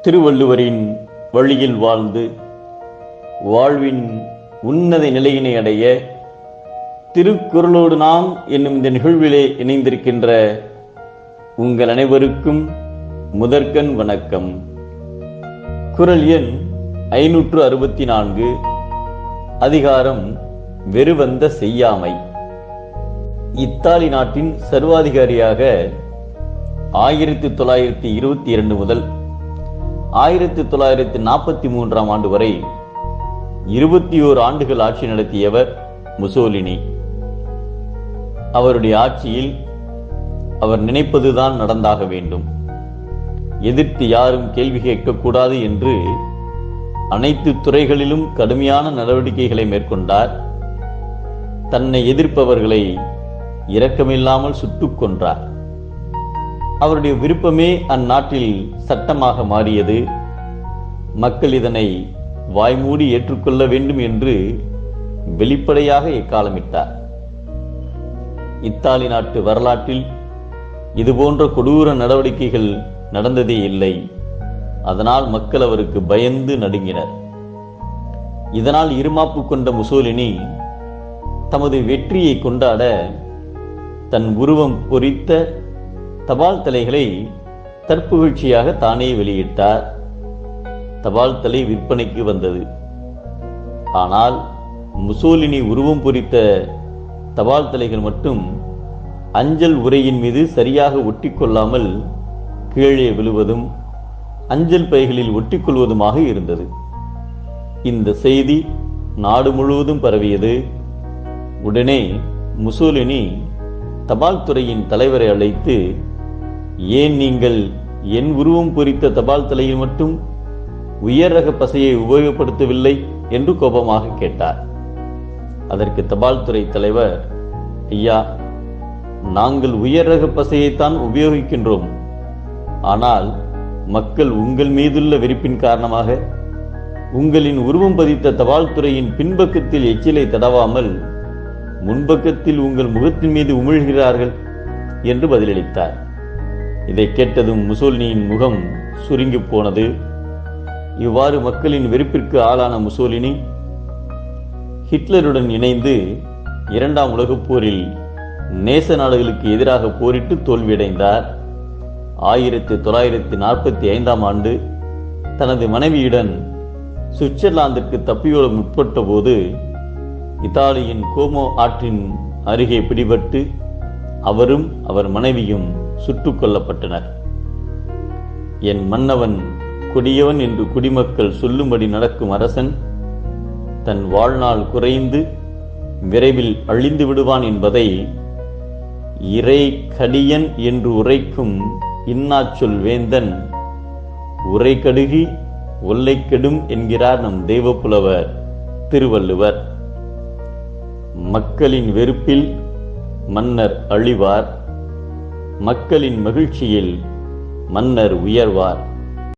திருவள்ளுவரின் வழியில் வாழ்ந்து வாழ்வின் உன்னத நிலையினை அடைய திருக்குறளோடு நாம் என்னும் இந்த நிகழ்விலே இணைந்திருக்கின்ற உங்கள் அனைவருக்கும் முதற்கண் வணக்கம். குறள் எண் ஐநூற்று அறுபத்தி நான்கு. அதிகாரம் வெறுவந்த செய்யாமை. இத்தாலி நாட்டின் சர்வாதிகாரியாக ஆயிரத்தி தொள்ளாயிரத்தி இருபத்தி இரண்டு முதல் ஆயிரத்தி தொள்ளாயிரத்தி நாற்பத்தி மூன்றாம் ஆண்டு வரை இருபத்தி ஓரு ஆண்டுகள் ஆட்சி நடத்தியவர் முசோலினி. அவருடைய ஆட்சியில் அவர் நினைப்பதுதான் நடந்தாக வேண்டும். எதிர்த்து யாரும் கேள்வி கேட்கக்கூடாது என்று அனைத்து துறைகளிலும் கடுமையான நடவடிக்கைகளை மேற்கொண்டார். தன்னை எதிர்ப்பவர்களை இரக்கமில்லாமல் சுட்டுக் கொன்றார். அவருடைய விருப்பமே அந்நாட்டில் சட்டமாக மாறியது. மக்கள் இதனை வாய்மூடி ஏற்றுக்கொள்ள வேண்டும் என்று வெளிப்படையாக எக்காலமிட்டார். இத்தாலி நாட்டு வரலாற்றில் இதுபோன்ற கொடூர நடவடிக்கைகள் நடந்ததே இல்லை. அதனால் மக்கள் அவருக்கு பயந்து நடுங்கினர். இதனால் இருமாப்பு கொண்ட முசோலினி தமது வெற்றியை கொண்டாட தன் உருவம் பொறித்த தபால் தலைகளை தற்புகழ்ச்சியாக தானே வெளியிட்டார். தபால் தலை விற்பனைக்கு வந்தது. ஆனால் முசோலினி உருவம் பொறித்த தபால் தலைகள் மட்டும் அஞ்சல் உரையின் மீது சரியாக ஒட்டிக்கொள்ளாமல் கீழே விழுவதும் அஞ்சல் பைகளில் ஒட்டிக்கொள்வதுமாக இருந்தது. இந்த செய்தி நாடு முழுவதும் பரவியது. உடனே முசோலினி தபால் துறையின் தலைவரை அழைத்து ஏன் நீங்கள் என் உருவம் பொறித்த தபால் தலையில் மட்டும் உயர் ரக பசையை உபயோகப்படுத்தவில்லை என்று கோபமாக கேட்டார். அதற்கு தபால் துறை தலைவர் ஐயா நாங்கள் உயர் ரக பசையைத்தான் உபயோகிக்கின்றோம். ஆனால் மக்கள் உங்கள் மீதுள்ள வெறுப்பின் காரணமாக உங்களின் உருவம் பதித்த தபால் துறையின் பின்பக்கத்தில் எச்சிலை தடவாமல் முன்பக்கத்தில் உங்கள் முகத்தின் மீது உமிழ்கிறார்கள் என்று பதிலளித்தார். இதை கேட்டதும் முசோலினியின் முகம் சுருங்கி போனது. இவ்வாறு மக்களின் வெறுப்பிற்கு ஆளான முசோலினி ஹிட்லருடன் இணைந்து இரண்டாம் உலகப் போரில் நேச நாடுகளுக்கு எதிராக போரிட்டு தோல்வியடைந்தார். ஆயிரத்தி தொள்ளாயிரத்தி நாற்பத்தி ஐந்தாம் ஆண்டு தனது மனைவியுடன் சுவிட்சர்லாந்திற்கு தப்பியோட முற்பட்ட போது இத்தாலியின் கோமோ ஆற்றின் அருகே பிடிபட்டு அவரும் அவர் மனைவியும் சுட்டுக் கொல்லப்பட்டனர் என் மன்னவன் கொடியவன் என்று குடிமக்கள் சொல்லும்படி நடக்கும் அரசன் தன் வாழ்நாள் குறைந்து விரைவில் அழிந்து விடுவான் என்பதை இறை கடியன் என்று உரைக்கும் இன்னாச்சொல் வேந்தன் உரை கடுகி ஒல்லை கெடும் என்கிறார் நம் தெய்வப்புலவர் திருவள்ளுவர். மக்களின் வெறுப்பில் மன்னர் அழிவார். மக்களின் மகிழ்ச்சியில் மன்னர் உயர்வார்.